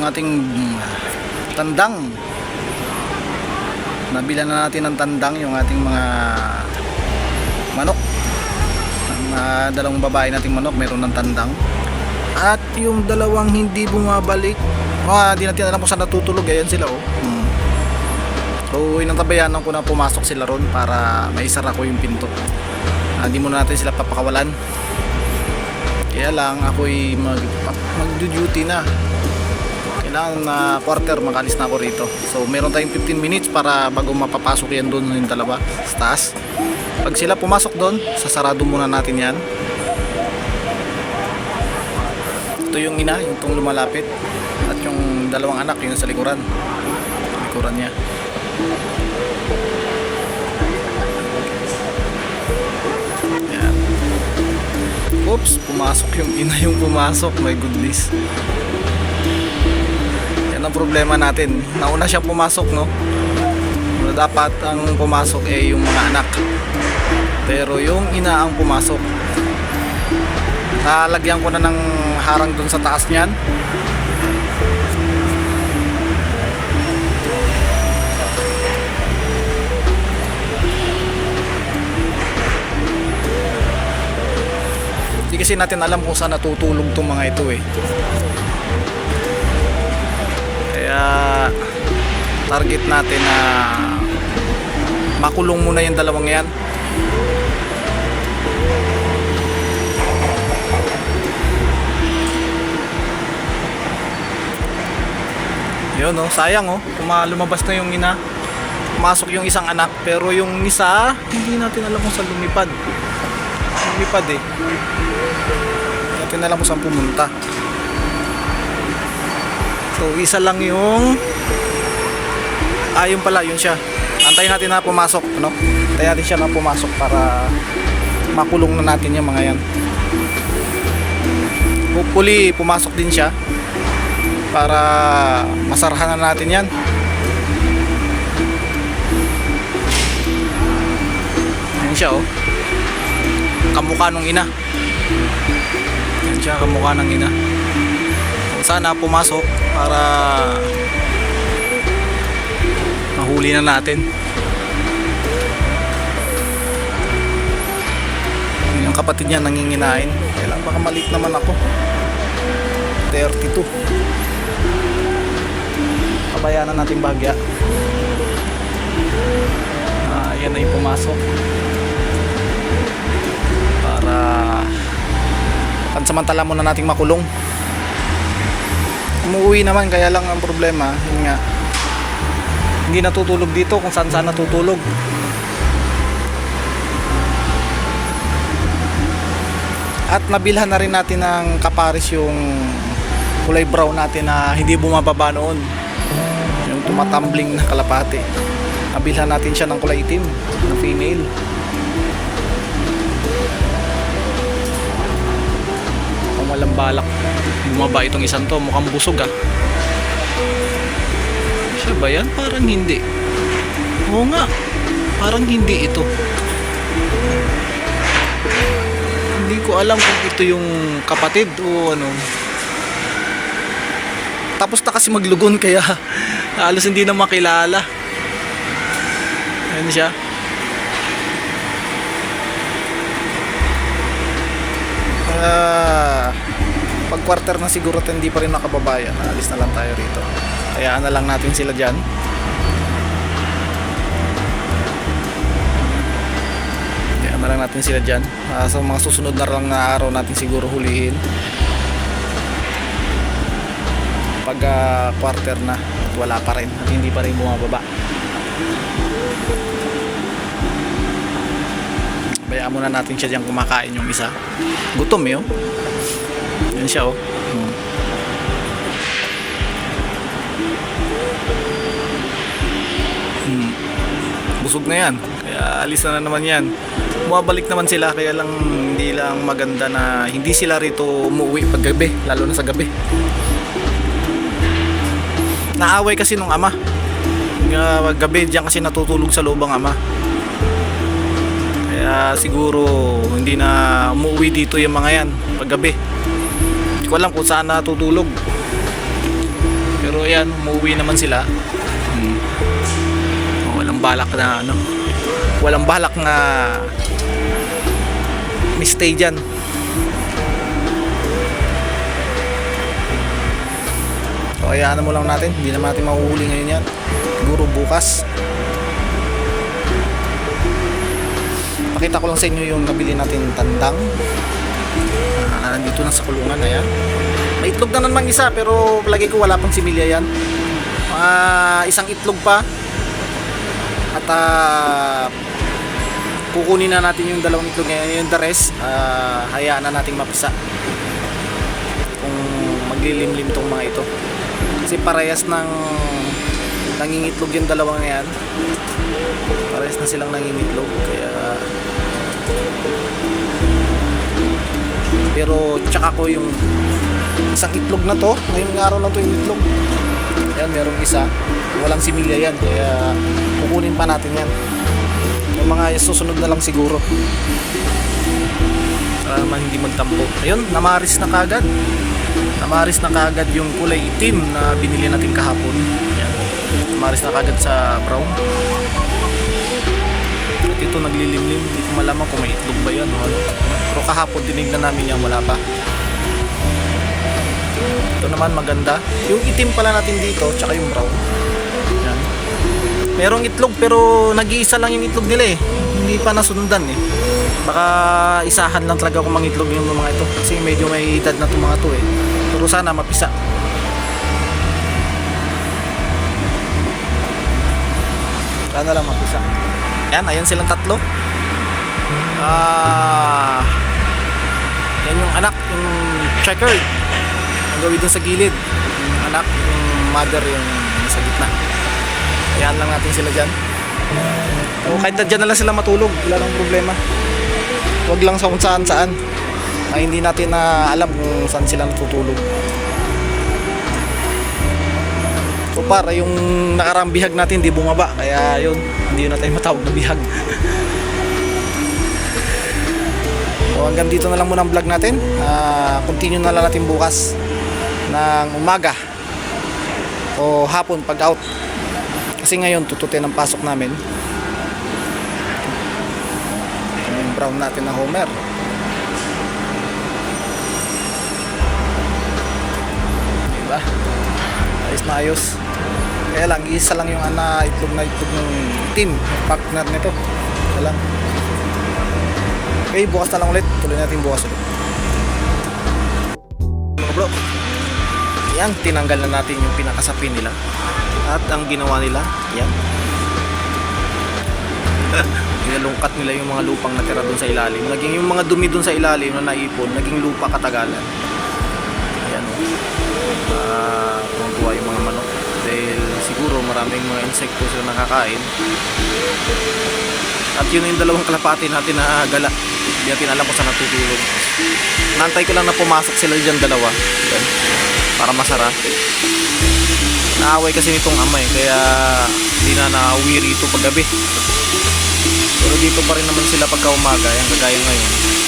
yung ating tandang. Nabila na natin ng tandang yung ating mga manok. Ang ah, dalawang babae nating manok, meron ng tandang. At yung dalawang hindi bumabalik, ah, di natin alam kung saan natutulog. Ayan sila oh. Hmm. So, inantabayanan ko na pumasok sila ron para maisara ko yung pinto. Ah, di muna natin sila papakawalan. Kaya lang ako'y mag, mag-duty na. Kailangan na quarter makalis na ako rito. So meron tayong 15 minutes para bago mapapasok yan doon yung dalawa sa taas. Pag sila pumasok doon, sasarado muna natin yan. Ito yung ina, yung itong lumalapit. At yung dalawang anak, yung sa likuran. Likuran niya. Oops, pumasok yung ina yung pumasok. My goodness. Ang problema natin. Nauna siya pumasok, no? Pero dapat ang pumasok eh yung mga anak. Pero yung ina ang pumasok. Nalagyan ko na ng harang dun sa taas niyan. Hindi kasi natin alam kung saan natutulog tong mga ito eh. Kaya target natin na makulong muna yung dalawang yan. Yun oh, sayang oh. Kuma lumabas na yung ina. Pumasok yung isang anak pero yung isa hindi natin alam kung saan lumipad. Lumipad eh. Hindi natin alam kung saan pumunta. So isa lang yung Ah, yun pala, yun siya. Antayin natin na pumasok, ano? Antayin natin siya na pumasok para makulong na natin yung mga yan. Hopefully, pumasok din siya para masarahan na natin yan. Yan siya, oh. Kamukha nung ina. Yan siya, kamukha ng ina. Sana pumasok para mahuli na natin. Yung kapatid niya nanginginain. Kailan baka malik naman ako. 32 kabayanan natin bagya. Ah, yan yung pumasok. Para pansamantala muna nating makulong umuwi naman kaya lang ang problema nga. Hindi natutulog dito kung saan saan natutulog. At nabilhan na rin natin ng kaparis yung kulay brown natin na hindi bumababa noon. Yung tumatumbling na kalapate nabilhan natin siya ng kulay itim na female. Mukhang walang balak bumaba itong isang to mukhang busog ah siya ba yan? Parang hindi. Oo nga. Parang hindi ito. Hindi ko alam kung ito yung kapatid o ano. Tapos na kasi maglugon kaya halos hindi na makilala. Ayan siya. Ah, pag quarter na siguro hindi pa rin nakababayan, alis na lang tayo rito. Hayaan na lang natin sila dyan. Hayaan na lang natin sila dyan. Ah, sa mga susunod na lang na araw natin siguro hulihin. Pag ah, quarter na at wala pa rin at hindi pa rin bumababa. Bayaan muna natin siya dyan kumakain yung isa. Gutom eh oh. Yan siya oh. Hmm. Hmm. Busog na yan. Kaya alis na, na naman yan. Bumabalik naman sila kaya lang hindi lang maganda na hindi sila rito umuwi pag gabi, lalo na sa gabi. Naaway kasi nung ama. Nga gabi diyan kasi natutulog sa loob ama. Kaya siguro hindi na umuwi dito yung mga yan pag gabi. Ko alam kung saan natutulog. Pero ayan, umuwi naman sila. Hmm. Walang balak na ano. Walang balak na mistay dyan. So, hayaan mo lang natin. Hindi naman natin mahuhuli ngayon yan. Siguro bukas. Pakita ko lang sa inyo yung nabili natin tandang. Ah, nandito na sa kulungan. Ayan. May itlog na naman isa pero palagi ko wala pang similya yan. Ah, isang itlog pa. At ah, kukunin na natin yung dalawang itlog ngayon. Yung the rest, ah, hayaan na nating mapisa. Kung maglilimlim tong mga ito. Kasi parehas ng nangingitlog yung dalawang yan. Parehas na silang nangingitlog. Kaya pero tsaka ko yung isang itlog na to ngayong araw na to yung itlog. Yan merong isa. Walang similya yan kaya kukunin pa natin yan. Yung mga susunod na lang siguro. Para naman hindi magtampo. Ayun namaris na kagad namaris na kagad yung kulay itim na binili natin kahapon. Yan namaris na kagad sa brown ito naglilimlim? Hindi ko malaman kung may itlog ba yan o ano. Pero kahapon tinignan namin yan wala pa. Ito naman maganda. Yung itim pala natin dito tsaka yung brown. Yan. Merong itlog pero nag-iisa lang yung itlog nila eh. Hindi pa nasundan eh. Baka isahan lang talaga kung mangitlog yung mga ito. Kasi medyo may edad na itong mga to eh. Pero sana mapisa. Sana lang mapisa yan ayan silang tatlo. Ah yan yung anak yung checkered ang gawin dun sa gilid. Yung anak yung mother yung sa gitna. Ayan lang natin sila dyan. O kahit na dyan na lang sila matulog wala nang problema. Wag lang sa kung saan saan. Ay hindi natin na alam kung saan sila natutulog. So para yung nakarang bihag natin hindi bumaba. Kaya yun hindi na tayo matawag na bihag So hanggang dito na lang muna ang vlog natin. Ah, continue na lang natin bukas ng umaga o hapon pag out. Kasi ngayon tututin ang pasok namin. Yung brown natin na Homer. Diba? Ayos na ayos. Kaya lang, isa lang yung ana itlog na itlog ng team, partner nito. Kaya lang. Okay, bukas na lang ulit. Tuloy natin bukas ulit. Mga bro, yan, tinanggal na natin yung pinakasapin nila. At ang ginawa nila, yan. Inalungkat nila yung mga lupang natira doon sa ilalim. Naging yung mga dumi doon sa ilalim na naipon, naging lupa katagalan. Ayan o. Uh, siguro maraming mga insekto sila nakakain. At yun yung dalawang kalapati natin na gala. Hindi natin alam kung saan natutulog. Nantay ko lang na pumasok sila dyan dalawa. Yan. Para masara. Naaway kasi nitong ama eh. Kaya hindi na nauwi rito paggabi. Pero dito pa rin naman sila pagka umaga. Yan kagaya ngayon.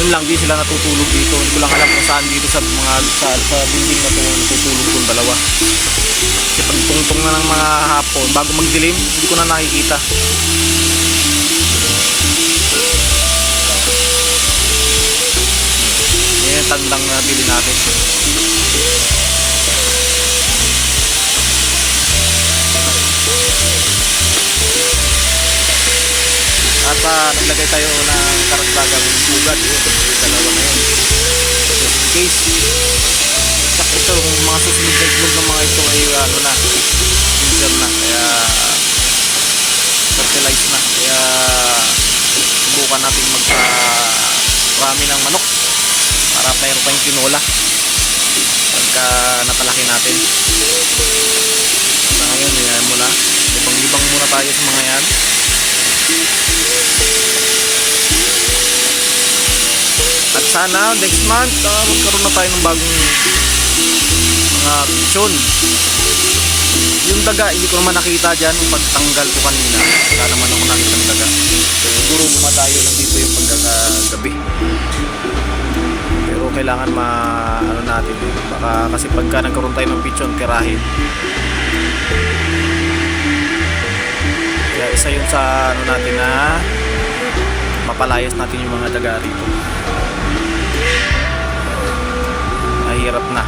Yun lang, di sila natutulog dito. Hindi ko lang alam kung saan dito sa mga sa, sa building na to natutulog tong dalawa. Kasi pag tungtong na ng mga hapon, bago magdilim, hindi ko na nakikita. Yan yung tandang na bili natin. At uh, naglagay tayo ng karagdagang bugad ito dalawa ngayon. Just in case Tsaka ito, yung mga susunod na ng mga ito ay ano na, injured na. Kaya fertilize na. Kaya subukan natin magpa rami ng manok para mayroon pa yung tinola pagka napalaki natin. Sa ngayon, yan muna. Libang-libang muna tayo sa mga yan. At sana next month uh, magkaroon na tayo ng bagong mga pichon. Yung daga, hindi ko naman nakita dyan yung pagtanggal ko kanina. Wala naman ako nakita ng daga. Siguro lumadayo lang dito yung pagkagabi. Pero kailangan ma ano natin. Baka kasi pagka nagkaroon tayo ng pigeon, tirahin. Kaya isa yun sa ano natin na mapalayas natin yung mga daga rito. Mahirap na.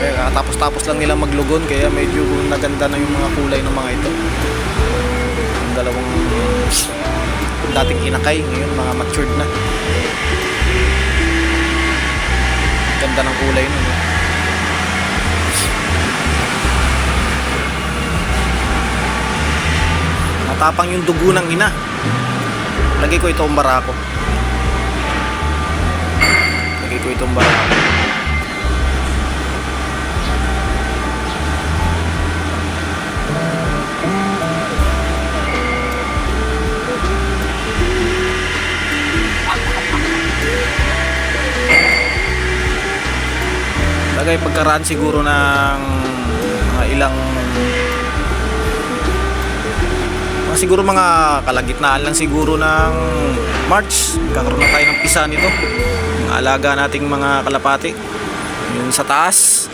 Kaya tapos-tapos lang nilang maglugon kaya medyo naganda na yung mga kulay ng mga ito. Yung dalawang dating inakay ngayon mga matured na. Ganda ng kulay nun. Matapang yung dugo ng ina. Lagay ko itong barako. Lagay ko itong barako. Lagay pagkaraan siguro ng mga ilang siguro mga kalagitnaan lang siguro ng March. Kakaroon na tayo ng pisa nito. Yung alaga nating mga kalapati. Yung sa taas.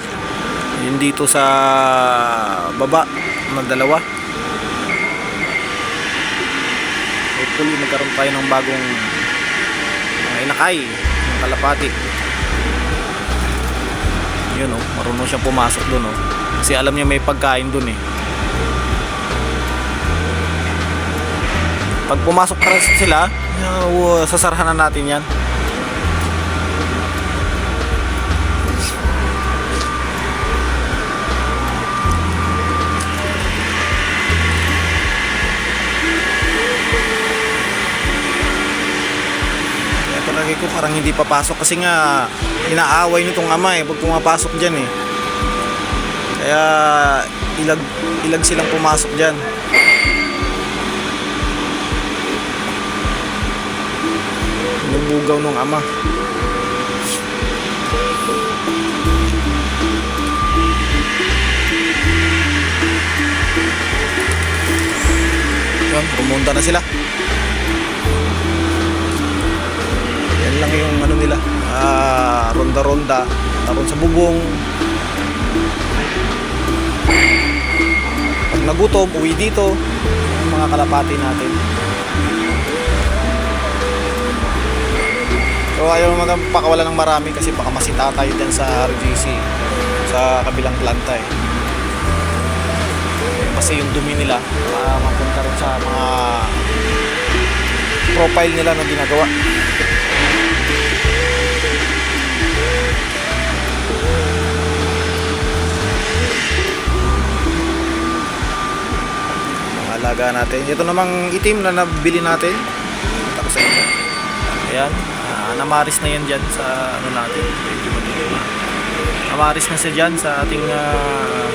Yung dito sa baba na dalawa. Hopefully magkaroon tayo ng bagong mga inakay ng kalapati. Yun oh, marunong siyang pumasok doon oh. Kasi alam niya may pagkain doon eh. Pag pumasok rin sila, uh, sasarahan na natin yan. Palagi ko parang hindi papasok kasi nga inaaway nitong ama eh pag pumapasok dyan eh. Kaya ilag ilag silang pumasok diyan. Yung bugaw ng ama. Yun, pumunta na sila. Yan lang yung ano nila. Ah, ronda-ronda. Taron sa bubong. Pag nagutom, uwi dito. Yung mga kalapati natin. So ayaw naman pakawalan ng marami kasi baka masita tayo dyan sa RGC sa kabilang planta eh. Kasi yung dumi nila uh, mapunta rin sa mga profile nila na ginagawa. Alaga natin. Ito namang itim na nabili natin. Ko sa inyo. Ayan. Namaris na yan dyan sa ano natin. Namaris na siya dyan sa ating ah,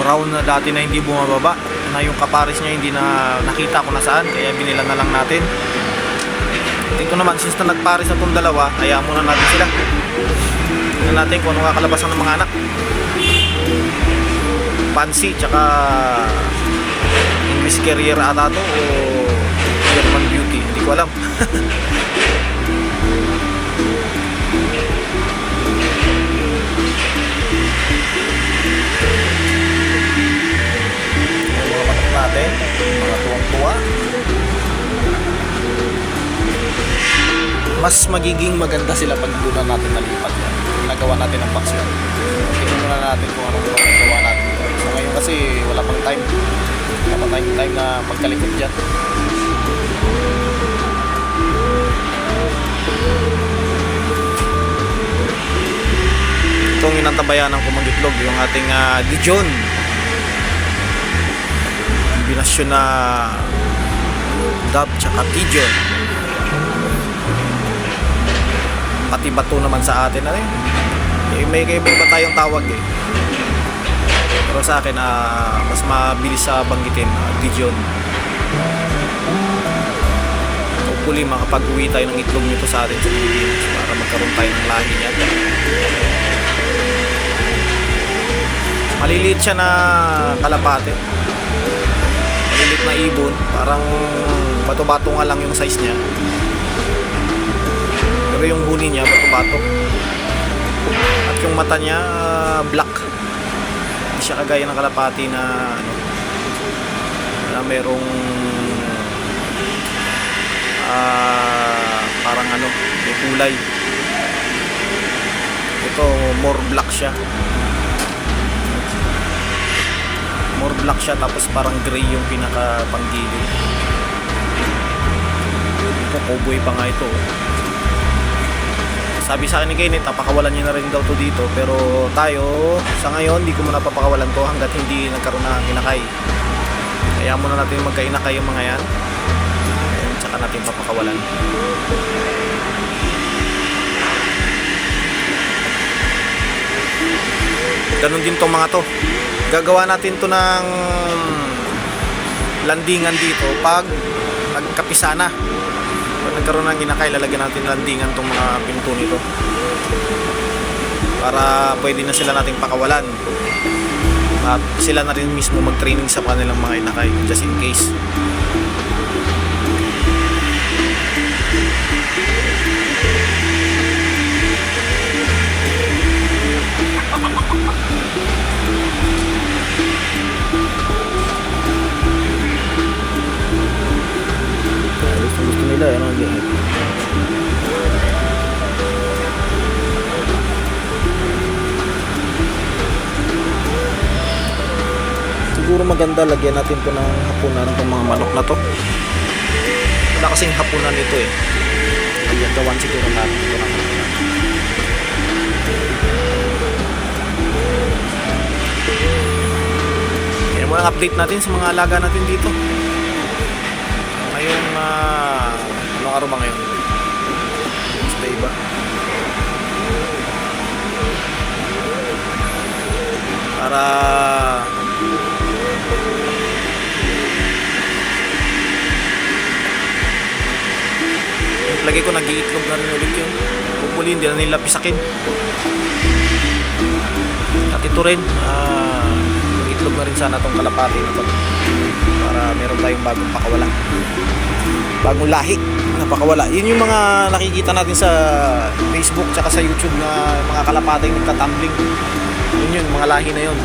brown na dati na hindi bumababa. Na yung kaparis niya hindi na nakita kung nasaan. Kaya binila na lang natin. Tingko naman, since na nagparis na itong dalawa, kaya muna natin sila. Tingnan natin kung ano kakalabasan ng mga anak. Pansy, tsaka English Carrier ata to o German. Hindi ko alam. Mga mga tuwang-tuwa. Mas magiging maganda sila pag doon na natin nalipat yan. Nagawa natin ang paksyon. Tingnan muna natin kung anong gawa natin. So ngayon kasi wala pang time. Wala pang time, time na magkalikot dyan. Itong inantabayan ng kumagitlog, yung ating uh, Dijon. Kombinasyon na Dab tsaka Pigeon. Pati bato naman sa atin na rin. Eh, may kaiba tayong tawag eh. Pero sa akin, ah, mas mabilis sa banggitin, uh, Dijon. Hopefully, makapag-uwi tayo ng itlog nito sa atin sa Pilipinas para magkaroon tayo ng lahi niya. Maliliit siya na kalapate. Maliliit na ibon. Parang bato-bato nga lang yung size niya. Pero yung huni niya, bato-bato. At yung mata niya, black. Hindi siya kagaya ng kalapati na ano, na merong ah, parang ano, may kulay. Ito, more black siya. More black siya tapos parang gray yung pinaka panggilid. Cowboy pa nga ito. Sabi sa akin ni Kenneth, napakawalan niya na rin daw to dito. Pero tayo, sa ngayon, di ko muna papakawalan to hanggat hindi nagkaroon ng inakay. Kaya muna natin magkainakay yung mga yan. Ayun, Tsaka natin papakawalan. Ganon din tong mga to. Gagawa natin to ng landingan dito pag nagkapisa na. Pag nagkaroon ng inakay, lalagyan natin landingan tong mga pinto nito. Para pwede na sila nating pakawalan. At sila na rin mismo mag-training sa kanilang mga inakay just in case. Maganda lagyan natin to ng hapunan ng mga manok na to. Wala kasing hapunan ito eh. Kaya gawan siguro natin ito ng hapunan. Yan mo ang update natin sa mga alaga natin dito. Ngayong, uh, anong araw ba ngayon? Wednesday ba? Para lagi ko nag-iitlog na rin ulit yun. Hopefully hindi na nila pisakin. At ito rin, ah, mag-itlog na rin sana tong kalapati na to. Para meron tayong bagong pakawala. Bagong lahi na pakawala. Yun yung mga nakikita natin sa Facebook tsaka sa YouTube na mga kalapati nagtatumbling. Yun yun, mga lahi na yun.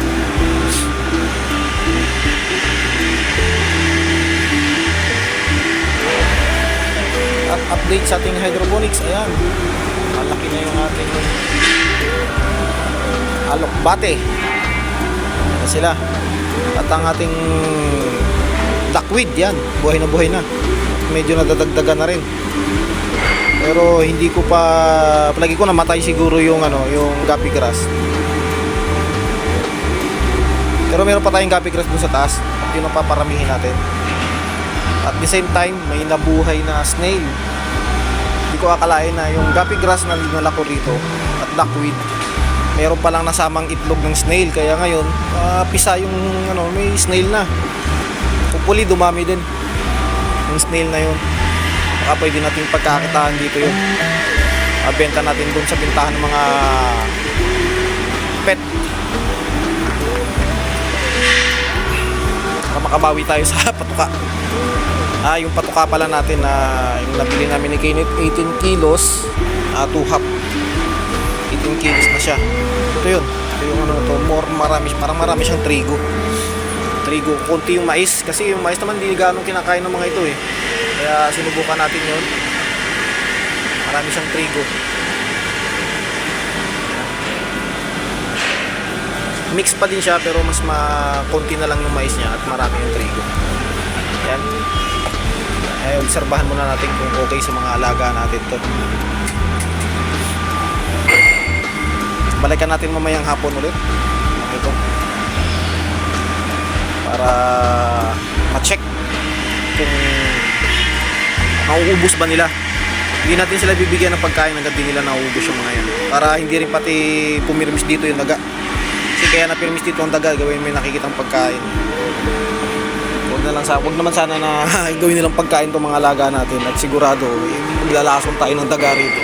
Update sa ating hydroponics, ayan. Malaki na yung ating alok bate. Ayan sila. At ang ating duckweed, yan. Buhay na buhay na. Medyo nadadagdagan na rin. Pero hindi ko pa palagi ko namatay siguro yung ano, yung guppy grass. Pero meron pa tayong guppy grass dun sa taas. Yun ang paparamihin natin. At the same time, may nabuhay na snail. Hindi ko akalain na yung guppy grass na linala ko rito at duckweed, meron palang nasamang itlog ng snail. Kaya ngayon, ah, pisa yung ano, may snail na. Hopefully, dumami din yung snail na yun. Baka pwede natin pagkakitaan dito yun. Mabenta natin dun sa bintahan ng mga pet. Para makabawi tayo sa patuka. Ah, yung patuka pala natin na yung nabili namin ni Kenneth 18 kilos, ah, 2 half. 18 kilos na siya. Ito yun. Ito yung ano to, more marami, parang marami siyang trigo. Trigo, konti yung mais kasi yung mais naman hindi ganong kinakain ng mga ito eh. Kaya sinubukan natin yun. Marami siyang trigo. Mix pa din siya pero mas ma konti na lang yung mais niya at marami yung trigo. Yan ay obserbahan muna natin kung okay sa mga alaga natin to. Balikan natin mamayang hapon ulit. Ito. Para ma-check kung nauubos ba nila. Hindi natin sila bibigyan ng pagkain hanggang di nila nauubos yung mga yan. Para hindi rin pati pumirmis dito yung daga. Kasi kaya napirmis dito ang daga gawin yung nakikitang pagkain Huwag na lang sa, wag naman sana na gawin nilang pagkain tong mga alaga natin at sigurado maglalason tayo ng daga rito.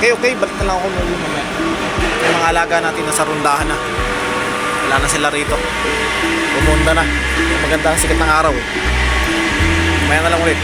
Okay, okay, balik na lang ako muli mamaya. Yung mga alaga natin nasa rundahan na. Wala na sila rito. Bumunta na. Maganda ang sikat ng araw. mamaya na lang ulit